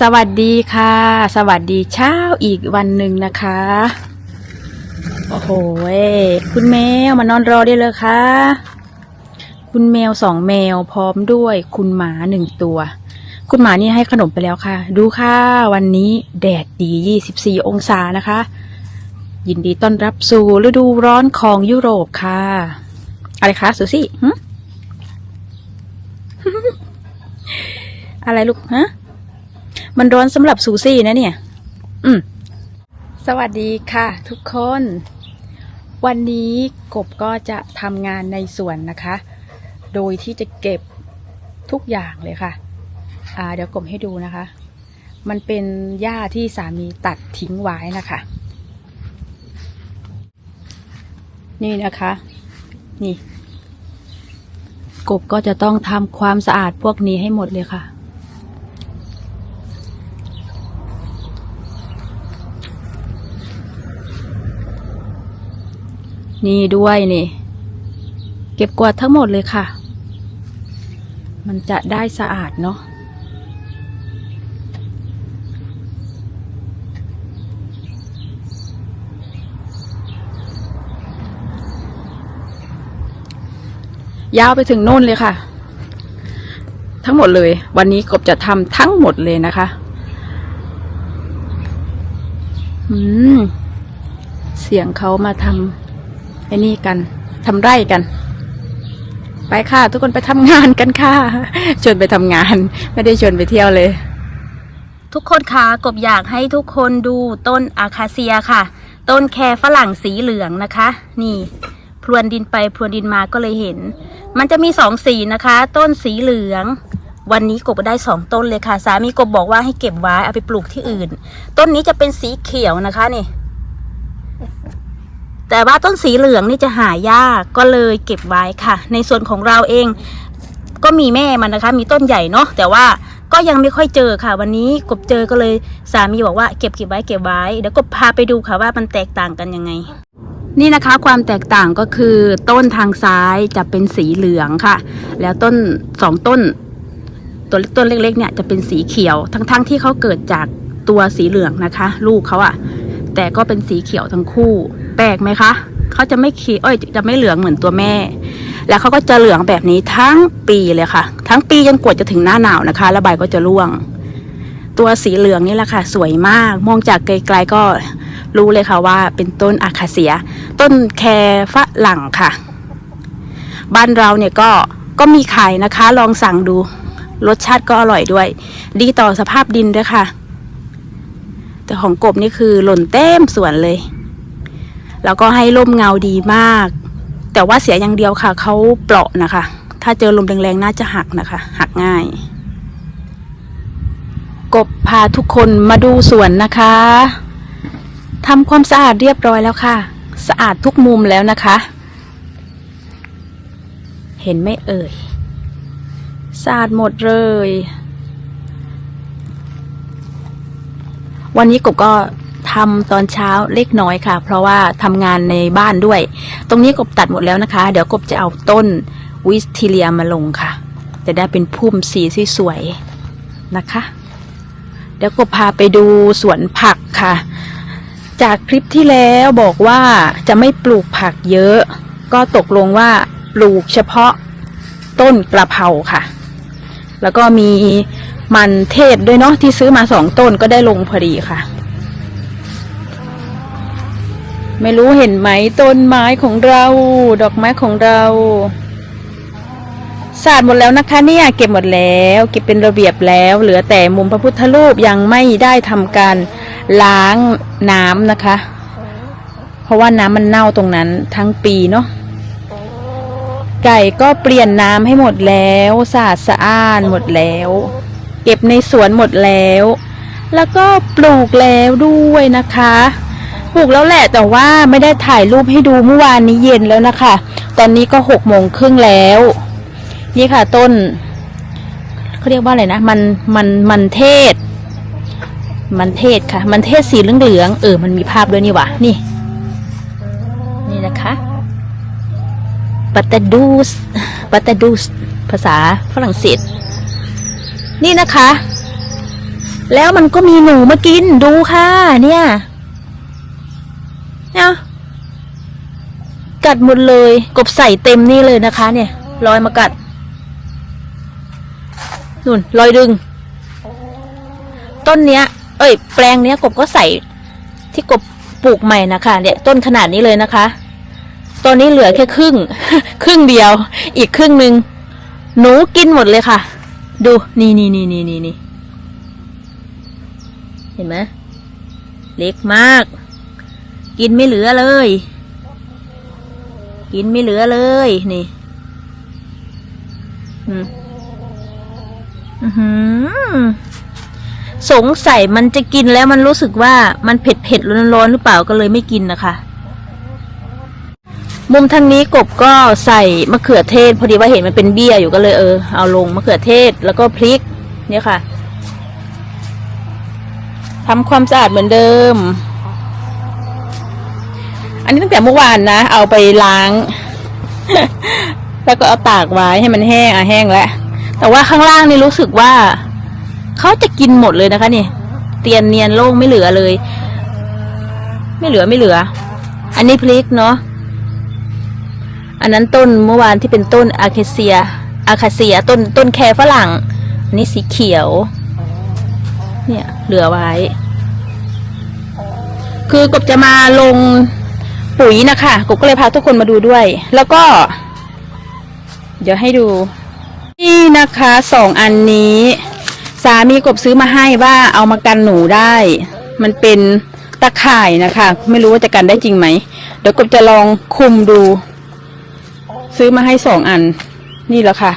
สวัสดีค่ะ สวัสดีเช้าอีกวันหนึ่งนะคะ โอ้โหคุณแมวมานอนรอได้เลยค่ะ คุณแมวสองแมวพร้อมด้วย คุณหมาหนึ่งตัว คุณหมานี่ให้ขนมไปแล้วค่ะ ดูค่ะ วันนี้แดดดี24องศานะคะ ยินดีต้อนรับสู่ฤดูร้อนของยุโรปค่ะ อะไรคะสุซี่อะไรลูกฮะ มันร้อนสำหรับซูซี่นะเนี่ย อืม สวัสดีค่ะ ทุกคน วันนี้กบก็จะทำงานในสวนนะคะ โดยที่จะเก็บทุกอย่างเลยค่ะ อ่า เดี๋ยวกบให้ดูนะคะ มันเป็นหญ้าที่สามีตัดทิ้งไว้นะคะ นี่นะคะ นี่ กบก็จะต้องทำความสะอาดพวกนี้ให้หมดเลยค่ะ นี่ด้วยนี่ เก็บกวาดทั้งหมดเลยค่ะ มันจะได้สะอาดเนาะยาวไปถึงนู่นเลยค่ะ ทั้งหมดเลย วันนี้กบจะทำทั้งหมดเลยนะคะอืมเสียงเขามาทำ ไอ้นี่กันทำไร่กัน ไปค่ะ ทุกคนไปทำงานกันค่ะชวนไปทำงาน ไม่ได้ชวนไปเที่ยวเลย ทุกคนคะกบอยากให้ทุกคนดูต้นอาคาเซียค่ะ ต้นแครฝรั่งสีเหลืองนะคะ นี่พรวนดินไปพรวนดินมาก็เลยเห็น มันจะมีสองสีนะคะ ต้นสีเหลือง วันนี้กบได้สองต้นเลยค่ะ สามีกบบอกว่าให้เก็บไว้เอาไปปลูกที่อื่น ต้นนี้จะเป็นสีเขียวนะคะนี่ แต่ว่าต้นสีเหลืองนี่จะหายากก็เลยเก็บไว้ค่ะ ในส่วนของเราเองก็มีแม่มันนะคะ มีต้นใหญ่เนาะแต่ว่าก็ยังไม่ค่อยเจอค่ะ วันนี้กบเจอก็เลยสามีบอกว่าเก็บเก็บไว้เก็บไว้เดี๋ยวกบพาไปดูค่ะว่ามันแตกต่างกันยังไง นี่นะคะความแตกต่างก็คือต้นทางซ้ายจะเป็นสีเหลืองค่ะ แล้วต้นสองต้นตัวต้นเล็กๆเนี่ยจะเป็นสีเขียว ทั้งๆที่เขาเกิดจากตัวสีเหลืองนะคะ ลูกเขาอะ แต่ก็เป็นสีเขียวทั้งคู่ แปลกไหมคะเขาจะไม่เขียวเอ้ยจะไม่เหลืองเหมือนตัวแม่ แล้วเขาก็จะเหลืองแบบนี้ทั้งปีเลยค่ะ ทั้งปีจนกว่าจะถึงหน้าหนาวนะคะแล้วใบก็จะร่วง ตัวสีเหลืองนี่แหละค่ะ สวยมากมองจากไกลๆก็รู้เลยค่ะว่าเป็นต้นอาคาเซีย ต้นแคฝรั่งค่ะ บ้านเราเนี่ยก็ก็มีขายนะคะ ลองสั่งดู รสชาติก็อร่อยด้วย ดีต่อสภาพดินด้วยค่ะ แต่ของกบนี่คือหล่นเต็มสวนเลย แล้วก็ให้ร่มเงาดีมาก แต่ว่าเสียอย่างเดียวค่ะเขาเปราะนะคะ ถ้าเจอลมแรงๆน่าจะหักนะคะ หักง่าย กบพาทุกคนมาดูสวนนะคะทำความสะอาดเรียบร้อยแล้วค่ะ สะอาดทุกมุมแล้วนะคะ เห็นไหมเอ่ยสะอาดหมดเลย วันนี้กบก็ทำตอนเช้าเล็กน้อยค่ะ เพราะว่าทำงานในบ้านด้วย ตรงนี้กบตัดหมดแล้วนะคะ เดี๋ยวกบจะเอาต้นวิสทิเลียมาลงค่ะ จะได้เป็นพุ่มสีสวยนะคะ เดี๋ยวกบพาไปดูสวนผักค่ะ จากคลิปที่แล้วบอกว่าจะไม่ปลูกผักเยอะ ก็ตกลงว่าปลูกเฉพาะต้นกระเพราค่ะ แล้วก็มี มันเทศด้วยเนาะที่ซื้อมาสองต้นก็ได้ลงพอดีค่ะ ไม่รู้เห็นไหมต้นไม้ของเรา ดอกไม้ของเราสะอาดหมดแล้วนะคะเนี่ยเก็บหมดแล้ว เก็บเป็นระเบียบแล้ว เหลือแต่มุมพระพุทธรูปยังไม่ได้ทำการล้างน้ำนะคะ เพราะว่าน้ำมันเน่าตรงนั้นทั้งปีเนาะไก่ก็เปลี่ยนน้ำให้หมดแล้วสะอาดสะอ้านหมดแล้ว เก็บในสวนหมดแล้ว แล้วก็ปลูกแล้วด้วยนะคะ ปลูกแล้วแหละแต่ว่าไม่ได้ถ่ายรูปให้ดูเมื่อวานนี้เย็นแล้วนะคะ ตอนนี้ก็หกโมงครึ่งแล้ว นี่ค่ะต้นเขาเรียกว่าอะไรนะมันมันมันเทศ มันเทศค่ะ มันเทศสีเหลืองๆเออมันมีภาพด้วยนี่วะนี่ นี่นะคะปัตตาดูสปัตตาดูสภาษาฝรั่งเศส นี่นะคะ แล้วมันก็มีหนูมากินดูค่ะ เนี่ยเนี่ยกัดหมดเลย กบใส่เต็มนี่เลยนะคะ เนี่ยรอยมากัดนุ่นรอยดึง ต้นเนี้ย เอ้ย แปลงเนี้ย กบก็ใส่ที่กบปลูกใหม่นะคะเนี่ยต้นขนาดนี้เลยนะคะ ตอนนี้เหลือแค่ครึ่ง ครึ่งเดียว อีกครึ่งหนึ่งหนูกินหมดเลยค่ะ ดู นี่นี่นี่นี่นี่นี่เห็นไหมเล็กมาก กินไม่เหลือเลย กินไม่เหลือเลย นี่ อืมอือหือสงสัยมันจะกินแล้วมันรู้สึกว่ามันเผ็ดเผ็ดร้อนร้อนๆหรือเปล่าก็เลยไม่กินนะคะ มุมทางนี้กบก็ใส่มะเขือเทศ พอดีว่าเห็นมันเป็นเบี้ยอยู่ก็เลยเออเอาลงมะเขือเทศแล้วก็พริก เนี่ยค่ะทำความสะอาดเหมือนเดิม อันนี้ตั้งแต่เมื่อวานนะ เอาไปล้าง แล้วก็เอาตากไว้ให้มันแห้งอะแห้งแล้วแต่ว่าข้างล่างนี่รู้สึกว่าเขาจะกินหมดเลยนะคะนี่ เตียนเนียนโล่งไม่เหลือเลย ไม่เหลือไม่เหลือ อันนี้พริกเนาะ อันนั้นต้นเมื่อวานที่เป็นต้นอาคาเซีย อาคาเซีย ต้นต้นแคฝรั่ง อันนี้สีเขียว เนี่ย เหลือไว้ คือกบจะมาลงปุ๋ยนะคะกบก็เลยพาทุกคนมาดูด้วย แล้วก็ เดี๋ยวให้ดู นี่นะคะสองอันนี้ สามีกบซื้อมาให้ว่าเอามากันหนูได้ มันเป็นตะข่ายนะคะ ไม่รู้ว่าจะกันได้จริงไหม เดี๋ยวกบจะลองคุมดู ซื้อมาให้สองอัน นี่แหละค่ะ